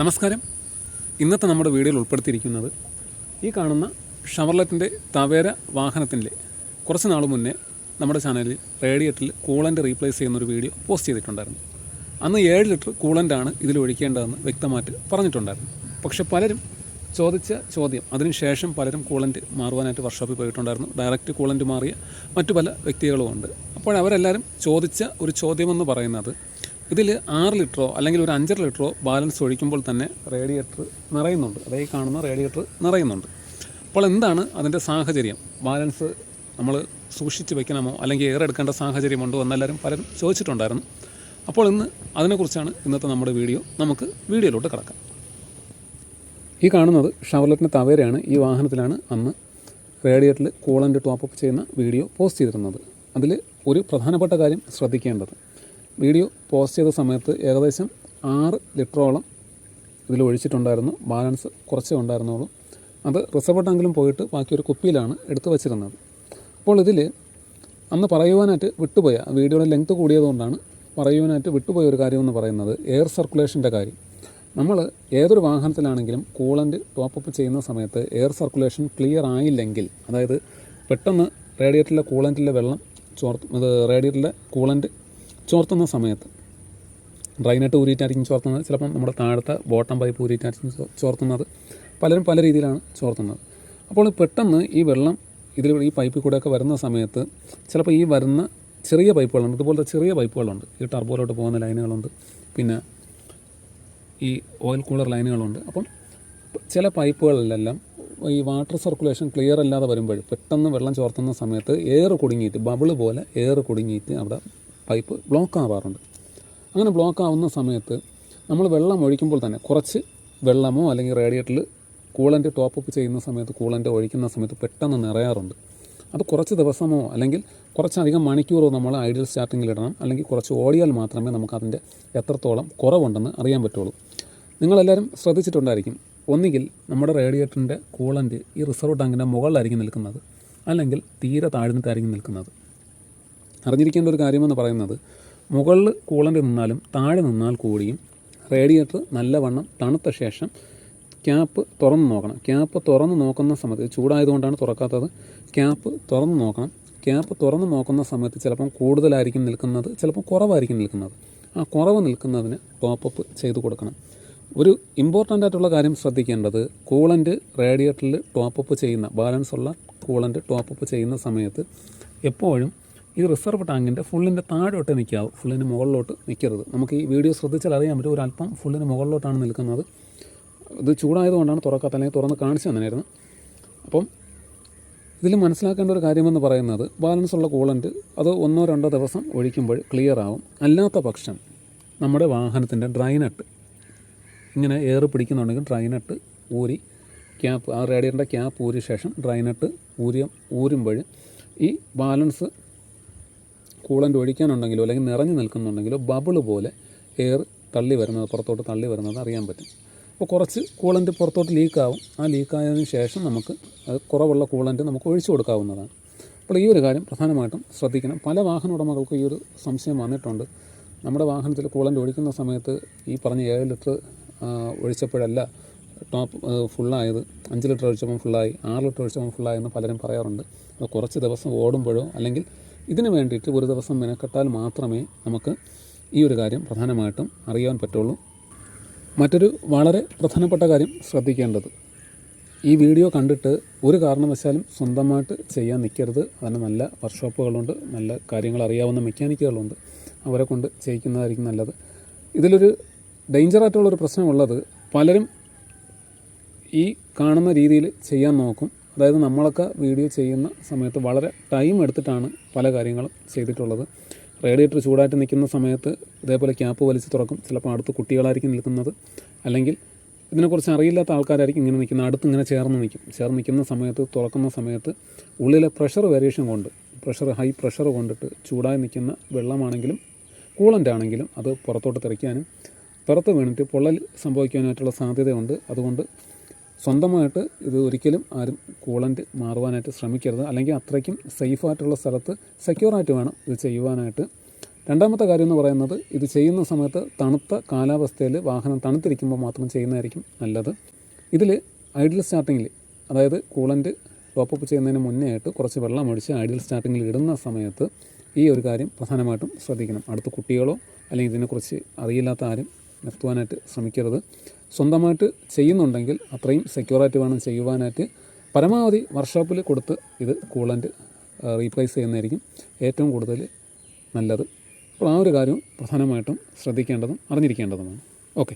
നമസ്കാരം. ഇന്നത്തെ നമ്മുടെ വീഡിയോയിൽ ഉൾപ്പെടുത്തിയിരിക്കുന്നത് ഈ കാണുന്ന ഷവർലറ്റിന്റെ തവേര വാഹനത്തിന്റെ കുറച്ച് നാൾ മുന്നേ നമ്മുടെ ചാനലിൽ റേഡിയേറ്ററിൽ കൂളന്റ് റീപ്ലേസ് ചെയ്യുന്നൊരു വീഡിയോ പോസ്റ്റ് ചെയ്തിട്ടുണ്ടായിരുന്നു. അന്ന് ഏഴ് ലിറ്റർ കൂളന്റാണ് ഇതിൽ ഒഴിക്കേണ്ടതെന്ന് വ്യക്തമായിട്ട് പറഞ്ഞിട്ടുണ്ടായിരുന്നു. പക്ഷേ പലരും ചോദിച്ച ചോദ്യം അതിനുശേഷം പലരും കൂളന്റ് മാറുവാനായിട്ട് വർക്ക്ഷോപ്പിൽ പോയിട്ടുണ്ടായിരുന്നു. ഡയറക്റ്റ് കൂളന്റ് മാറിയ മറ്റു പല വ്യക്തികളുമുണ്ട്. അപ്പോൾ അവരെല്ലാവരും ചോദിച്ച ഒരു ചോദ്യമെന്ന് പറയുന്നത് ഇതിൽ ആറ് ലിറ്ററോ അല്ലെങ്കിൽ ഒരു അഞ്ചര ലിറ്ററോ ബാലൻസ് ഒഴിക്കുമ്പോൾ തന്നെ റേഡിയേറ്റർ നിറയുന്നുണ്ട്. അതായത് കാണുന്ന റേഡിയേറ്റർ നിറയുന്നുണ്ട്. അപ്പോൾ എന്താണ് അതിന്റെ സാഹചര്യം? ബാലൻസ് നമ്മൾ സൂക്ഷിച്ച് വെക്കണമോ? അല്ലെങ്കിൽ എയർ എടുക്കേണ്ട സാഹചര്യമുണ്ടോ എന്നെല്ലാവരും പലരും ചോദിച്ചിട്ടുണ്ടായിരുന്നു. അപ്പോൾ ഇന്ന് അതിനെക്കുറിച്ചാണ് ഇന്നത്തെ നമ്മുടെ വീഡിയോ. നമുക്ക് വീഡിയോയിലോട്ട് കിടക്കാം. ഈ കാണുന്നത് ഷവർലറ്റിന്റെ തവേരയാണ്. ഈ വാഹനത്തിലാണ് അന്ന് റേഡിയേറ്ററിൽ കൂളന്റ് ടോപ്പ് അപ്പ് ചെയ്യുന്ന വീഡിയോ പോസ്റ്റ് ചെയ്തിരുന്നത്. അതിൽ ഒരു പ്രധാനപ്പെട്ട കാര്യം ശ്രദ്ധിക്കേണ്ടത്. വീഡിയോ പോസ്റ്റ് ചെയ്ത സമയത്ത് ഏകദേശം ആറ് ലിറ്ററോളം ഇതിൽ ഒഴിച്ചിട്ടുണ്ടായിരുന്നു. ബാലൻസ് കുറച്ചേ ഉണ്ടായിരുന്നുള്ളൂ. അത് റിസർവ് ടാങ്കിലും പോയിട്ട് ബാക്കി ഒരു കുപ്പിയിലാണ് എടുത്തു വച്ചിരുന്നത്. അപ്പോൾ ഇതിൽ അന്ന് പറയുവാനായിട്ട് വിട്ടുപോയ വീഡിയോയുടെ ലെങ്ത് കൂടിയതുകൊണ്ടാണ് പറയുവാനായിട്ട് വിട്ടുപോയ ഒരു കാര്യമെന്ന് പറയുന്നത് എയർ സർക്കുലേഷന്റെ കാര്യം. നമ്മൾ ഏതൊരു വാഹനത്തിലാണെങ്കിലും കൂളന്റ് ടോപ്പപ്പ് ചെയ്യുന്ന സമയത്ത് എയർ സർക്കുലേഷൻ ക്ലിയർ ആയില്ലെങ്കിൽ അതായത് പെട്ടെന്ന് റേഡിയേറ്ററിലെ കൂളന്റിലെ വെള്ളം ചോർത്ത് ഇത് റേഡിയേറ്ററിലെ കൂളന്റ് ചോർത്തുന്ന സമയത്ത്. ഡ്രൈനട്ട് ഊരിയിട്ടായിരിക്കും ചോർത്തുന്നത്. ചിലപ്പം നമ്മുടെ താഴത്തെ ബോട്ടം പൈപ്പ് ഊരിയിട്ടായിരിക്കും ചോർത്തുന്നത്. പലരും പല രീതിയിലാണ് ചോർത്തുന്നത്. അപ്പോൾ പെട്ടെന്ന് ഈ വെള്ളം ഇതിൽ ഈ പൈപ്പിൽ കൂടെയൊക്കെ വരുന്ന സമയത്ത് ചിലപ്പോൾ ഈ വരുന്ന ചെറിയ പൈപ്പുകളുണ്ട്. ഇതുപോലത്തെ ചെറിയ പൈപ്പുകളുണ്ട്. ഈ ടർബോയിലോട്ട് പോകുന്ന ലൈനുകളുണ്ട്. പിന്നെ ഈ ഓയിൽ കൂളർ ലൈനുകളുണ്ട്. അപ്പം ചില പൈപ്പുകളിലെല്ലാം ഈ വാട്ടർ സർക്കുലേഷൻ ക്ലിയർ അല്ലാതെ വരുമ്പോൾ പെട്ടെന്ന് വെള്ളം ചോർത്തുന്ന സമയത്ത് എയർ കുടുങ്ങിയിട്ട് ബബിൾ പോലെ എയർ കുടുങ്ങിയിട്ട് അവിടെ പൈപ്പ് ബ്ലോക്ക് ആവാറുണ്ട് അങ്ങനെ ബ്ലോക്ക് ആവുന്ന സമയത്ത് നമ്മൾ വെള്ളം ഒഴിക്കുമ്പോൾ തന്നെ കുറച്ച് വെള്ളമോ അല്ലെങ്കിൽ റേഡിയേറ്ററിൽ കൂളന്റ് ടോപ്പ് അപ്പ് ചെയ്യുന്ന സമയത്ത് കൂളന്റ് ഒഴിക്കുന്ന സമയത്ത് പെട്ടെന്ന് നിറയാറുണ്ട്. അത് കുറച്ച് ദിവസമോ അല്ലെങ്കിൽ കുറച്ചധികം മണിക്കൂറോ നമ്മൾ ഐഡിയൽ സ്റ്റാർട്ടിങ്ങിൽ ഇടണം അല്ലെങ്കിൽ കുറച്ച് ഓടിയാൽ മാത്രമേ നമുക്കതിന്റെ എത്രത്തോളം കുറവുണ്ടെന്ന് അറിയാൻ പറ്റുള്ളൂ. നിങ്ങളെല്ലാവരും ശ്രദ്ധിച്ചിട്ടുണ്ടായിരിക്കും. ഒന്നുകിൽ നമ്മുടെ റേഡിയേറ്ററിന്റെ കൂളന്റ് ഈ റിസർവ് ടാങ്കിന്റെ മുകളിലായിരിക്കും നിൽക്കുന്നത്. അല്ലെങ്കിൽ തീരെ താഴ്ന്നിട്ടായിരിക്കും നിൽക്കുന്നത്. അറിഞ്ഞിരിക്കേണ്ട ഒരു കാര്യമെന്ന് പറയുന്നത് മുകളിൽ കൂളന്റ് നിന്നാലും താഴെ നിന്നാൽ കൂടിയും റേഡിയേറ്റർ നല്ലവണ്ണം തണുത്ത ശേഷം ക്യാപ്പ് തുറന്ന് നോക്കണം. ക്യാപ്പ് തുറന്ന് നോക്കുന്ന സമയത്ത് ചൂടായതുകൊണ്ടാണ് തുറക്കാത്തത്. ക്യാപ്പ് തുറന്ന് നോക്കണം. ക്യാപ്പ് തുറന്ന് നോക്കുന്ന സമയത്ത് ചിലപ്പം കൂടുതലായിരിക്കും നിൽക്കുന്നത് ചിലപ്പം കുറവായിരിക്കും നിൽക്കുന്നത്. ആ കുറവ് നിൽക്കുന്നതിന് ടോപ്പപ്പ് ചെയ്തു കൊടുക്കണം. ഒരു ഇമ്പോർട്ടന്റ് ആയിട്ടുള്ള കാര്യം ശ്രദ്ധിക്കേണ്ടത് കൂളന്റ് റേഡിയേറ്ററിൽ ടോപ്പപ്പ് ചെയ്യുന്ന ബാലൻസ് ഉള്ള കൂളന്റ് ടോപ്പപ്പ് ചെയ്യുന്ന സമയത്ത് എപ്പോഴും ഈ റിസർവ് ടാങ്കിന്റെ ഫുള്ളിന്റെ താഴോട്ട് നിൽക്കാവും ഫുള്ളിന് മുകളിലോട്ട് നിൽക്കരുത്. നമുക്ക് ഈ വീഡിയോ ശ്രദ്ധിച്ചാൽ അറിയാൻ പറ്റും ഒരു അല്പം ഫുള്ളിന് മുകളിലോട്ടാണ് നിൽക്കുന്നത്. ഇത് ചൂടായതുകൊണ്ടാണ് തുറക്കാത്ത അല്ലെങ്കിൽ തുറന്ന് കാണിച്ചു തന്നായിരുന്നു അപ്പം ഇതിൽ മനസ്സിലാക്കേണ്ട ഒരു കാര്യമെന്ന് പറയുന്നത് ബാലൻസ് ഉള്ള കൂളന്റ് അത് ഒന്നോ രണ്ടോ ദിവസം ഒഴിക്കുമ്പോൾ ക്ലിയർ ആവും. അല്ലാത്ത പക്ഷം നമ്മുടെ വാഹനത്തിന്റെ ഡ്രൈനട്ട് ഇങ്ങനെ എയർ പിടിക്കുന്നുണ്ടെങ്കിൽ ഡ്രൈനട്ട് ഊരി ക്യാപ്പ് ആ റേഡിയറിന്റെ ക്യാപ്പ് ഊരിയ ശേഷം ഡ്രൈനട്ട് ഊരിയ ഊരുമ്പോൾ ഈ ബാലൻസ് കൂളന്റ് ഒഴിക്കാനുണ്ടെങ്കിലോ അല്ലെങ്കിൽ നിറഞ്ഞു നിൽക്കുന്നുണ്ടെങ്കിലോ ബബിൾ പോലെ എയർ തള്ളി വരുന്നത് പുറത്തോട്ട് തള്ളി വരുന്നത് അറിയാൻ പറ്റും. അപ്പോൾ കുറച്ച് കൂളന്റ് പുറത്തോട്ട് ലീക്കാവും ആ ലീക്കായതിനു ശേഷം നമുക്ക് അത് കുറവുള്ള കൂളന്റ് നമുക്ക് ഒഴിച്ചു കൊടുക്കാവുന്നതാണ്. അപ്പോൾ ഈ ഒരു കാര്യം പ്രധാനമായിട്ടും ശ്രദ്ധിക്കണം. പല വാഹന ഉടമകൾക്കും ഈ ഒരു സംശയം വന്നിട്ടുണ്ട്. നമ്മുടെ വാഹനത്തിൽ കൂളന്റ് ഒഴിക്കുന്ന സമയത്ത് ഈ പറഞ്ഞ ഏഴ് ലിറ്റർ ഒഴിച്ചപ്പോഴല്ല ടോപ്പ് ഫുള്ളായത് അഞ്ച് ലിറ്റർ ഒഴിച്ചപ്പോൾ ഫുള്ളായി ആറ് ലിറ്റർ ഒഴിച്ചപ്പോൾ ഫുള്ളായി എന്ന് പലരും പറയാറുണ്ട്. അത് കുറച്ച് ദിവസം ഓടുമ്പോഴോ അല്ലെങ്കിൽ ഇതിന് വേണ്ടിയിട്ട് ഒരു ദിവസം മെനക്കെട്ടാൽ മാത്രമേ നമുക്ക് ഈ ഒരു കാര്യം പ്രധാനമായിട്ടും അറിയാൻ പറ്റുള്ളൂ. മറ്റൊരു വളരെ പ്രധാനപ്പെട്ട കാര്യം ശ്രദ്ധിക്കേണ്ടത്. ഈ വീഡിയോ കണ്ടിട്ട് ഒരു കാരണവശാലും സ്വന്തമായിട്ട് ചെയ്യാൻ നിൽക്കരുത്. അതിന് നല്ല വർക്ക്ഷോപ്പുകളുണ്ട് നല്ല കാര്യങ്ങൾ അറിയാവുന്ന മെക്കാനിക്കുകളുണ്ട്. അവരെ കൊണ്ട് ചെയ്യിക്കുന്നതായിരിക്കും നല്ലത്. ഇതിലൊരു ഡേഞ്ചറായിട്ടുള്ളൊരു പ്രശ്നമുള്ളത് പലരും ഈ കാണുന്ന രീതിയിൽ ചെയ്യാൻ നോക്കും. അതായത് നമ്മളൊക്കെ വീഡിയോ ചെയ്യുന്ന സമയത്ത് വളരെ ടൈം എടുത്തിട്ടാണ് പല കാര്യങ്ങളും ചെയ്തിട്ടുള്ളത്. റേഡിയേറ്റർ ചൂടായിട്ട് നിൽക്കുന്ന സമയത്ത് ഇതേപോലെ ക്യാപ്പ് വലിച്ച് തുറക്കും. ചിലപ്പോൾ അടുത്ത് കുട്ടികളായിരിക്കും നിൽക്കുന്നത്. അല്ലെങ്കിൽ ഇതിനെക്കുറിച്ച് അറിയില്ലാത്ത ആൾക്കാരായിരിക്കും ഇങ്ങനെ നിൽക്കുന്നത്. അടുത്ത് ഇങ്ങനെ ചേർന്ന് നിൽക്കും. ചേർന്ന് നിൽക്കുന്ന സമയത്ത് തുറക്കുന്ന സമയത്ത് ഉള്ളിലെ പ്രഷർ വേരിയേഷൻ കൊണ്ട് പ്രഷർ ഹൈ പ്രഷർ കൊണ്ടിട്ട് ചൂടായി നിൽക്കുന്ന വെള്ളമാണെങ്കിലും കൂളന്റ് ആണെങ്കിലും അത് പുറത്തോട്ട് തെറിക്കാനും പുറത്ത് വീണിട്ട് പൊള്ളൽ സംഭവിക്കാനായിട്ടുള്ള സാധ്യതയുണ്ട്. അതുകൊണ്ട് സ്വന്തമായിട്ട് ഇത് ഒരിക്കലും ആരും കൂളന്റ് മാറുവാനായിട്ട് ശ്രമിക്കരുത്. അല്ലെങ്കിൽ അത്രയ്ക്കും സേഫായിട്ടുള്ള സ്ഥലത്ത് സെക്യൂറായിട്ട് വേണം ഇത് ചെയ്യുവാനായിട്ട്. രണ്ടാമത്തെ കാര്യം എന്ന് പറയുന്നത് ഇത് ചെയ്യുന്ന സമയത്ത് തണുത്ത കാലാവസ്ഥയിൽ വാഹനം തണുത്തിരിക്കുമ്പോൾ മാത്രം ചെയ്യുന്നതായിരിക്കും നല്ലത്. ഇതിൽ ഐഡിയൽ സ്റ്റാർട്ടിങ്ങിൽ അതായത് കൂളന്റ് ടോപ്പ് ചെയ്യുന്നതിന് മുന്നേ ആയിട്ട് കുറച്ച് വെള്ളം ഒഴിച്ച് ഐഡിയൽ സ്റ്റാർട്ടിങ്ങിൽ ഇടുന്ന സമയത്ത് ഈ ഒരു കാര്യം പ്രധാനമായിട്ടും ശ്രദ്ധിക്കണം. അടുത്ത് കുട്ടികളോ അല്ലെങ്കിൽ ഇതിനെക്കുറിച്ച് അറിയില്ലാത്ത ആരും നിർത്തുവാനായിട്ട് ശ്രമിക്കരുത്. സ്വന്തമായിട്ട് ചെയ്യുന്നുണ്ടെങ്കിൽ അത്രയും സെക്യൂറായിട്ട് വേണം ചെയ്യുവാനായിട്ട്. പരമാവധി വർക്ക്ഷോപ്പിൽ കൊടുത്ത് ഇത് കൂളന്റ് റീപ്ലേസ് ചെയ്യുന്നതായിരിക്കും ഏറ്റവും കൂടുതൽ നല്ലത്. അപ്പോൾ ആ ഒരു കാര്യം പ്രധാനമായിട്ടും ശ്രദ്ധിക്കേണ്ടതും അറിഞ്ഞിരിക്കേണ്ടതുമാണ്. ഓക്കെ.